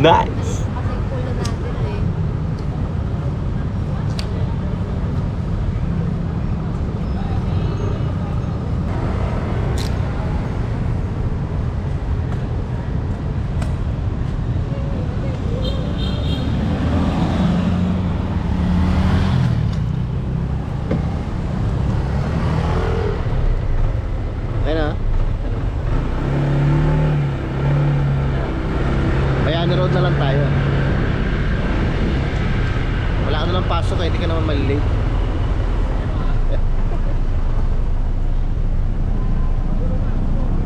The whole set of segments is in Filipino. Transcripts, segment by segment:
Nice! Wala ka na lang pasok eh, hindi ka naman malilate.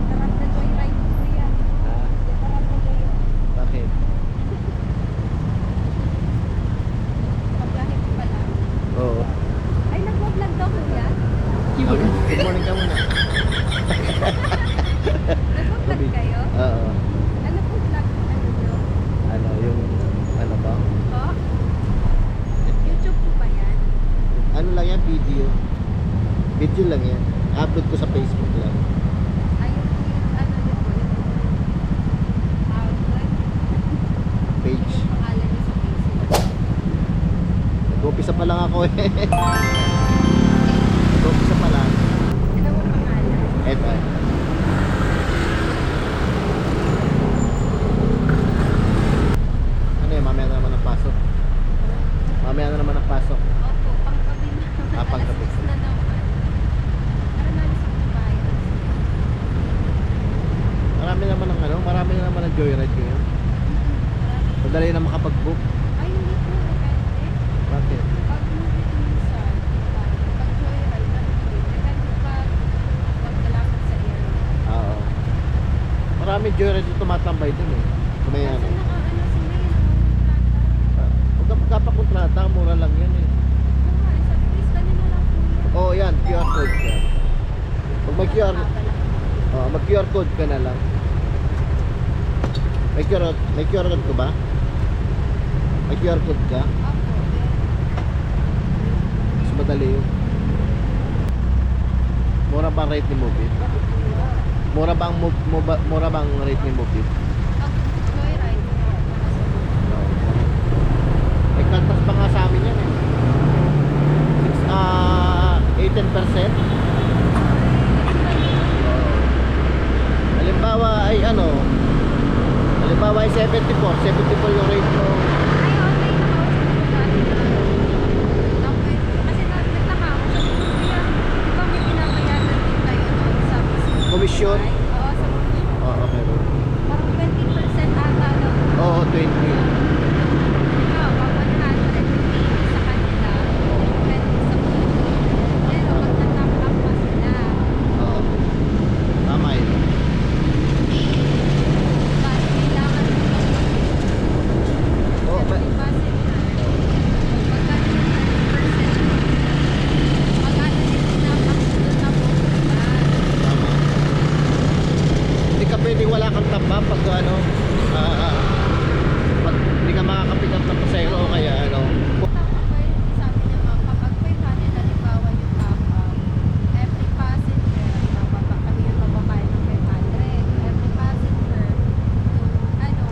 Sarap na joyride ko yan. Ah, Sarap na joyride. bakit? Pagkahit pala. Oo. Ay, nag-vlog daw kuya. Good good morning ka muna. Nag-vlog kayo? Oo. Ano po vlog? Ano nyo? Ano, yung, ano ba? Po? YouTube po ba yan? Ano lang yan, video. Video lang yan. Upload ko sa Facebook lang. Ayun po yung ano nyo po. Yung outlet. Page. Yung pangalan nyo sa Facebook. Nag-umpisa pa lang ako eh. Nag-umpisa pa lang. Ano mo pangalan? Eto. Ano yun, mamaya na naman ang pasok. Mamaya na naman ang pasok. Opo, panggabi na. Ah, panggabi. Alas 6 na naman. Para nalis ako bayan. Marami naman ang ano, marami na naman ang joyride ngayon. Madali na makapag-book. Ay, hindi po. Depende. Bakit? Pag movie minsan, pag joyride, ano po yun? Depende pa pag malapit sa area. Oo. Marami joyride yung tumatambay dun eh. May ano. Ah, Huwag ka magkapakontrata, mura lang yan eh. Oo kanina lang po yan. Oo, QR code yan. Pag may QR, oh, mag QR code ka na lang. May QR, may QR code ko ba? May QR code ka? Then, Mas madali yun. Mura ang rate ni Mobit? Mura ba ang, mo, mo- mura ba ang rate ni Mobit? kantas pa nga sa amin yan eh. Six, ah, 18%. sure. Ano, pag hindi ka makakapick up ng pasero kaya ano. Sabi niya ma'am, kapag 500 halimbawa yung top up, every passenger, bababa kami yung babakain ng 500. Every passenger, yung ano,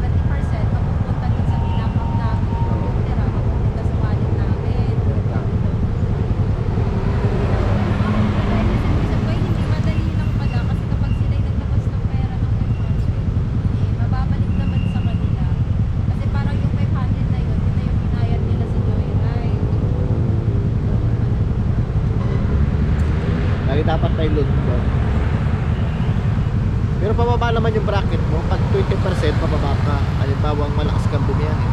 20% mapupunta dun sa tinapang namin. Yung tira, mapupunta sa wallet namin. Ay, kasi minsan po, hindi madali lang pala kasi kapag sila'y naglabas ng pera ng 500, eh, mababalik naman sa kanila. Kasi parang yung 500 na yun, yun na yung binayad nila sa Joyride. Load ko. Pero pababa naman yung bracket mo. Pag 20% pababa ka. Halimbawa ang malakas kang bumiyan eh.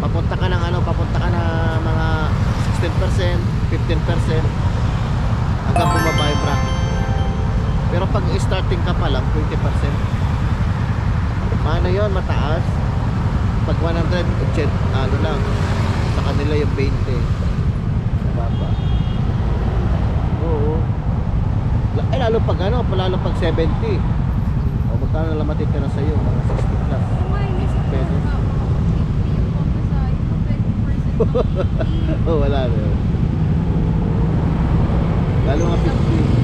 Papunta ka ng ano, papunta ka na mga 16%, 15% hanggang bumaba yung bracket. Pero pag starting ka pa lang, 20%. Paano yun? Mataas. Pag 100, 80, ano lang. Sa kanila yung 20. Baba. Oo. La- Ay, lalo pag ano, lalo pag 70. O, magkano na lang matitira sa'yo? Mga 60 plus. Ko Pwede. ba, 50 yung pamasahe ko, 20% ng 50. oh, wala na yun. Lalo nga 50.